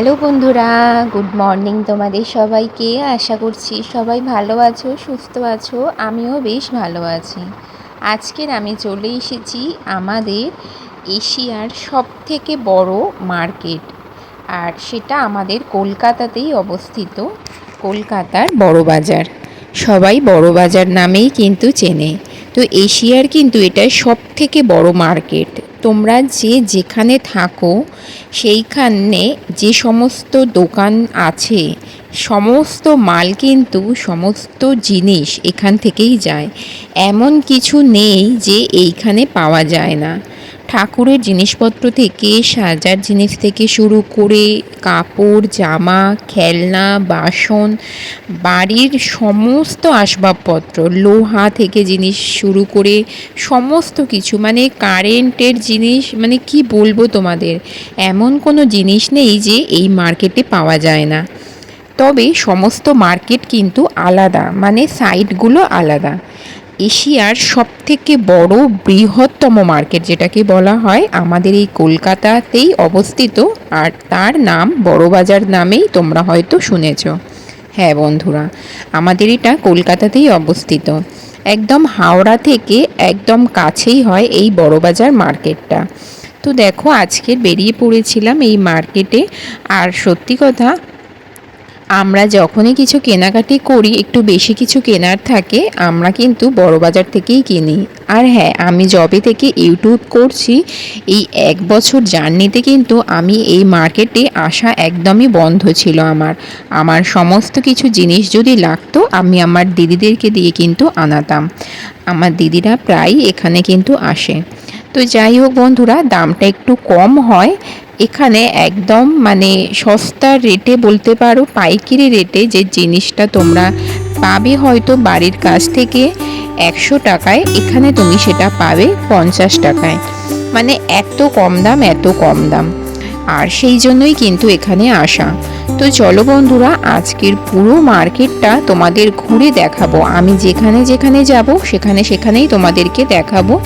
Hello বন্ধুরা, good morning তোমাদের সবাইকে। আশা করছি সবাই ভালো আছো, সুস্থ আছো, আমিও বেশ ভালো আছি। আজকের আমি চলে এসেছি আমাদের এশিয়ার সব থেকে বড় মার্কেট, আর সেটা আমাদের কলকাতাতেই অবস্থিত, কলকাতার বড় বাজার সবাই বড় বাজার নামেই কিন্তু চেনে। তো এশিয়ার কিন্তু এটা সব থেকে বড় মার্কেট। তোমরা যে যেখানে থাকো, সেইখানে যে সমস্ত দোকান আছে, সমস্ত মাল কিন্তু সমস্ত জিনিস এখান থেকেই যায়। এমন কিছু নেই যে এইখানে পাওয়া যায় না। ঠাকুরের জিনিসপত্র থেকে, সাজার জিনিস থেকে শুরু করে কাপড়, জামা, খেলনা, বাসন, বাড়ির সমস্ত আসবাবপত্র, লোহা থেকে জিনিস শুরু করে সমস্ত কিছু মানে কারেন্টের জিনিস মানে কি বলব তোমাদের? এমন কোনো জিনিস নেই যে এই মার্কেটে পাওয়া যায় না। তবে সমস্ত মার্কেট কিন্তু আলাদা মানে সাইটগুলো আলাদা। এশিয়ার সবথেকে বড় বৃহত্তম মার্কেট, যেটাকে বলা হয় আমাদের এই কলকাতাতেই অবস্থিত। আর তার নাম বড়বাজার নামেই তোমরা হয়তো শুনেছ। হ্যাঁ বন্ধুরা, আমাদের এটা কলকাতাতেই অবস্থিত। একদম হাওড়া থেকে একদম কাছেই হয় এই বড়বাজার মার্কেটটা। তো দেখো, আজকে বেরিয়ে পড়েছিলাম এই মার্কেটে। আর সত্যি কথা আমরা যখনই কিছু কেনাকাটি করি, একটু বেশি কিছু কেনার থাকে, আমরা কিন্তু বড় বাজার থেকেই কিনি। আর হ্যাঁ আমি জবে থেকে ইউটিউব করছি, এই এক বছর জার্নিতে কিন্তু আমি এই মার্কেটে আসা একদমই বন্ধ ছিল আমার। আমার সমস্ত কিছু জিনিস যদি লাগতো, আমি আমার দিদিদেরকে দিয়ে কিন্তু আনাতাম। আমার দিদিরা প্রায়ই এখানে কিন্তু আসে। তো যাই হোক বন্ধুরা, দামটা একটু কম হয়। এখানে একদম মানে সস্তা রেটে বলতে পারো, পাইকারি রেটে যে জিনিসটা তোমরা পাবে হয়তো বাড়ির কাছ থেকে একশো টাকায়, এখানে তুমি সেটা পাবে পঞ্চাশ টাকায়। মানে এত কম দাম, এত কম দাম। আর সেই জন্যই কিন্তু এখানে আসা। তো চলো বন্ধুরা, আজকের পুরো মার্কেটটা তোমাদের ঘুরে দেখাবো। আমি যেখানে যেখানে যাব, সেখানে সেখানেই তোমাদেরকে দেখাবো।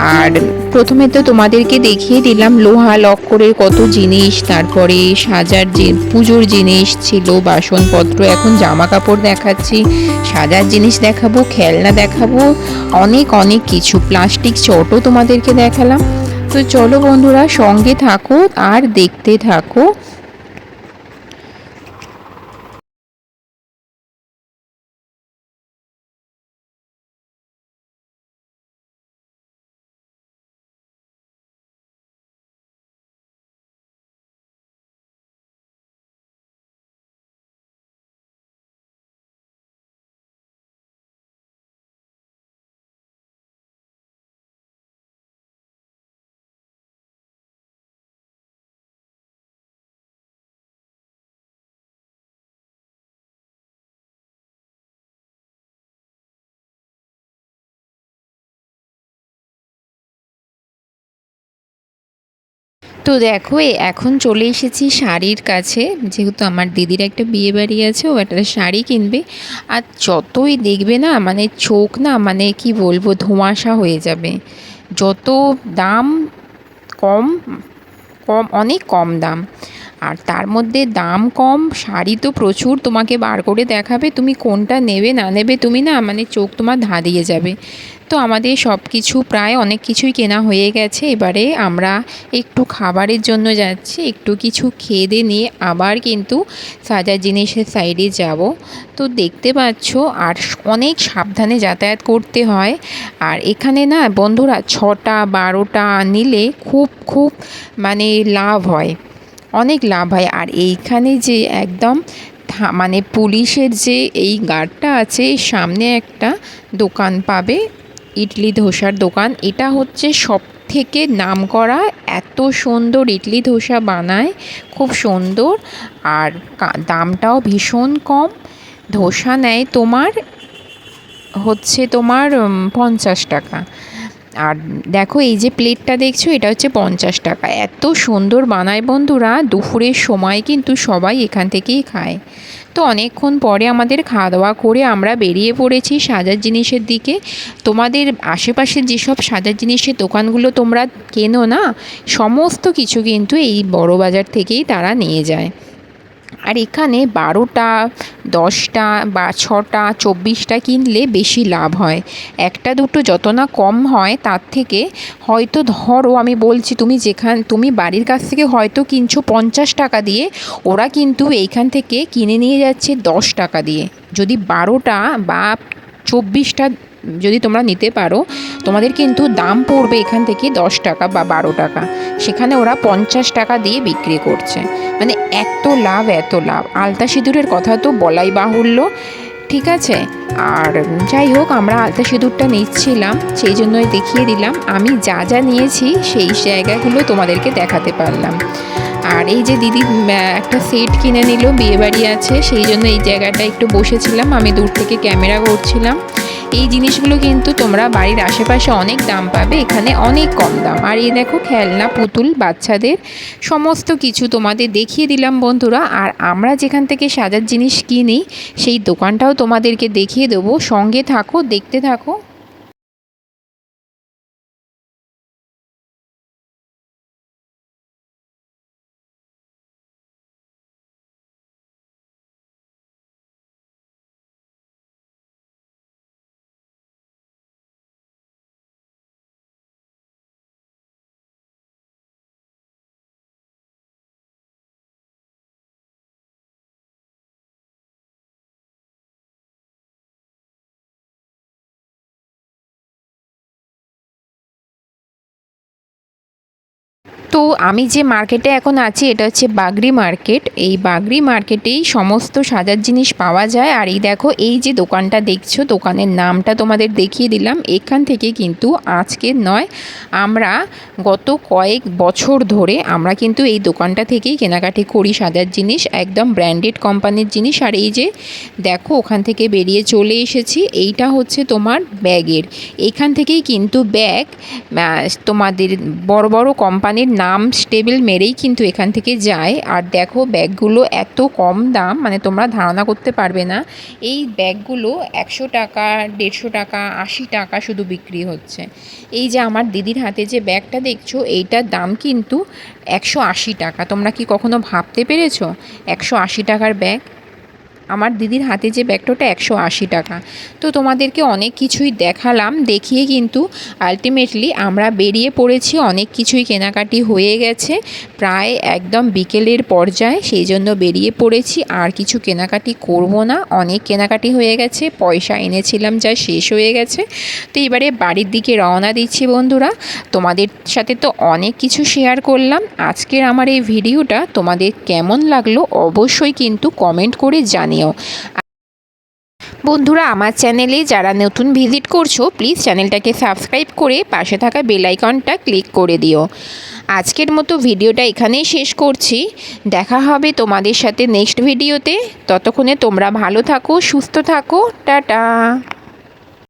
আর প্রথমে তো তোমাদেরকে দেখিয়ে দিলাম লোহা লক্করের কত জিনিস, তারপরে সাজার যে, পুজোর জিনিস ছিল, বাসনপত্র, এখন জামা কাপড় দেখাচ্ছি, সাজার জিনিস দেখাবো, খেলনা দেখাবো, অনেক অনেক কিছু, প্লাস্টিক চটও তোমাদেরকে দেখালাম। তো চলো বন্ধুরা সঙ্গে থাকো আর দেখতে থাকো। তো দেখো এখন চলে এসেছি শাড়ির কাছে। যেহেতু আমার দিদির একটা বিয়ে বাড়ি আছে, ও একটা শাড়ি কিনবে। আর যতই দেখবে না মানে চোখ না মানে কি বলব, ধোঁয়াশা হয়ে যাবে। যত দাম কম কম, অনেক কম দাম। আর তার মধ্যে দাম কম, শাড়ি তো প্রচুর তোমাকে বার করে দেখাবে, তুমি কোনটা নেবে, না নেবে তুমি না মানে চোখ তোমার ধাঁধিয়ে যাবে। তো আমাদের সব কিছু প্রায় অনেক কিছুই কেনা হয়ে গেছে, এবারে আমরা একটু খাবারের জন্য যাচ্ছি, একটু কিছু খেয়ে দিয়ে নিয়ে আবার কিন্তু সাজার জিনিসের সাইডে যাব। তো দেখতে পাচ্ছ, আর অনেক সাবধানে যাতায়াত করতে হয়। আর এখানে না বন্ধুরা ছটা, বারোটা নিলে খুব খুব মানে লাভ হয়। অনেক লাভ হয়। আর এইখানে যে একদম মানে পুলিশের যে এই গার্ডটা আছে, সামনে একটা দোকান পাবে, ইডলি ধোসার দোকান। এটা হচ্ছে সব থেকে নাম করা এত সুন্দর ইডলি ধোসা বানায়, খুব সুন্দর। আর দামটাও ভীষণ কম। ধোসা নেয় তোমার হচ্ছে তোমার পঞ্চাশ টাকা। আর দেখো, এই যে প্লেটটা দেখছ, এটা হচ্ছে পঞ্চাশ টাকা। এত সুন্দর বানায় বন্ধুরা, দুপুরের সময় কিন্তু সবাই এখান থেকেই খায়। তো অনেকক্ষণ পরে আমাদের খাওয়া দাওয়া করে আমরা বেরিয়ে পড়েছি সাজার জিনিসের দিকে। তোমাদের আশেপাশের যেসব সাজার জিনিসের দোকানগুলো তোমরা কেনো না, সমস্ত কিছু কিন্তু এই বড় বাজার থেকেই তারা নিয়ে যায়। আর এখানে বারোটা, দশটা বা ছটা, চব্বিশটা কিনলে বেশি লাভ হয়। একটা দুটো যত না কম হয় তার থেকে হয়তো ধরো আমি বলছি তুমি যেখান, তুমি বাড়ির কাছ থেকে হয়তো কিনছো পঞ্চাশ টাকা দিয়ে, ওরা কিন্তু এইখান থেকে কিনে নিয়ে যাচ্ছে দশ টাকা দিয়ে। যদি বারোটা বা চব্বিশটা যদি তোমরা নিতে পারো, তোমাদের কিন্তু দাম পড়বে এখান থেকে দশ টাকা বা বারো টাকা। সেখানে ওরা পঞ্চাশ টাকা দিয়ে বিক্রি করছে। মানে এত লাভ এত লাভ। আলতা সিঁদুরের কথা তো বলাই বাহুল্য, ঠিক আছে? আর যাই হোক, আমরা আলতা সিঁদুরটা নিচ্ছিলাম, সেই জন্যই দেখিয়ে দিলাম। আমি যা যা নিয়েছি, সেই জায়গাগুলো তোমাদেরকে দেখাতে পারলাম। আর এই যে দিদি একটা সেট কিনে নিল বিয়েবাড়ি আছে, সেই জন্য এই জায়গাটা একটু বসেছিলাম। আমি দূর থেকে ক্যামেরা করছিলাম। এই জিনিসগুলো কিন্তু তোমরা বাড়ির আশেপাশে অনেক দাম পাবে, এখানে অনেক কম দাম। আর এই দেখো, খেলনা, পুতুল, বাচ্চাদের সমস্ত কিছু তোমাদের দেখিয়ে দিলাম বন্ধুরা। আর আমরা যেখান থেকে সাজার জিনিস কিনি, সেই দোকানটাও তোমাদেরকে দেখিয়ে দেবো। সঙ্গে থাকো, দেখতে থাকো। তো আমি যে মার্কেটে এখন আছি, এটা হচ্ছে বাগরি মার্কেট এই বাগরি মার্কেটেই সমস্ত সাজার জিনিস পাওয়া যায়। আর এই দেখো, এই যে দোকানটা দেখছ, দোকানের নামটা তোমাদের দেখিয়ে দিলাম। এখান থেকে কিন্তু আজকের নয়, আমরা গত কয়েক বছর ধরে আমরা কিন্তু এই দোকানটা থেকেই কেনাকাটি করি সাজার জিনিস, একদম ব্র্যান্ডেড কোম্পানির জিনিস। আর এই যে দেখো, ওখান থেকে বেরিয়ে চলে এসেছি। এইটা হচ্ছে তোমার ব্যাগের। এখান থেকেই কিন্তু ব্যাগ তোমাদের বড় বড় কোম্পানির নাম স্টেবিল মেরেই কিন্তু এখান থেকে যায়। আর দেখো, ব্যাগগুলো এত কম দাম মানে তোমরা ধারণা করতে পারবে না। এই ব্যাগগুলো একশো টাকা, দেড়শো টাকা, আশি টাকা শুধু বিক্রি হচ্ছে। এই যে আমার দিদির হাতে যে ব্যাগটা দেখছ, এইটার দাম কিন্তু একশো আশি টাকা। তোমরা কি কখনো ভাবতে পেরেছ? একশো আশি টাকার ব্যাগ? আমার দিদির হাতে যে ব্যাগটা ওটা একশো আশি টাকা। তো তোমাদেরকে অনেক কিছুই দেখালাম, দেখিয়ে কিন্তু আলটিমেটলি আমরা বেরিয়ে পড়েছি, অনেক কিছুই কেনাকাটি হয়ে গেছে, প্রায় একদম বিকেলের পর্যায়ে সেই জন্য বেরিয়ে পড়েছি, আর কিছু কেনাকাটি করব না, অনেক কেনাকাটি হয়ে গেছে, পয়সা এনেছিলাম যা শেষ হয়ে গেছে। তো এবারে বাড়ির দিকে রওনা দিচ্ছি বন্ধুরা, তোমাদের সাথে তো অনেক কিছু শেয়ার করলাম, আজকের আমার এই ভিডিওটা তোমাদের কেমন লাগল অবশ্যই কিন্তু কমেন্ট করে জানিও। বন্ধুরা, আমার চ্যানেলে যারা নতুন ভিজিট করছ, প্লিজ চ্যানেলটাকে সাবস্ক্রাইব করে পাশে থাকা বেল আইকনটা ক্লিক করে দিও। আজকের মতো ভিডিওটা এখানেই শেষ করছি। দেখা হবে তোমাদের সাথে নেক্সট ভিডিওতে। ততক্ষণে তোমরা ভালো থাকো, সুস্থ থাকো। টাটা!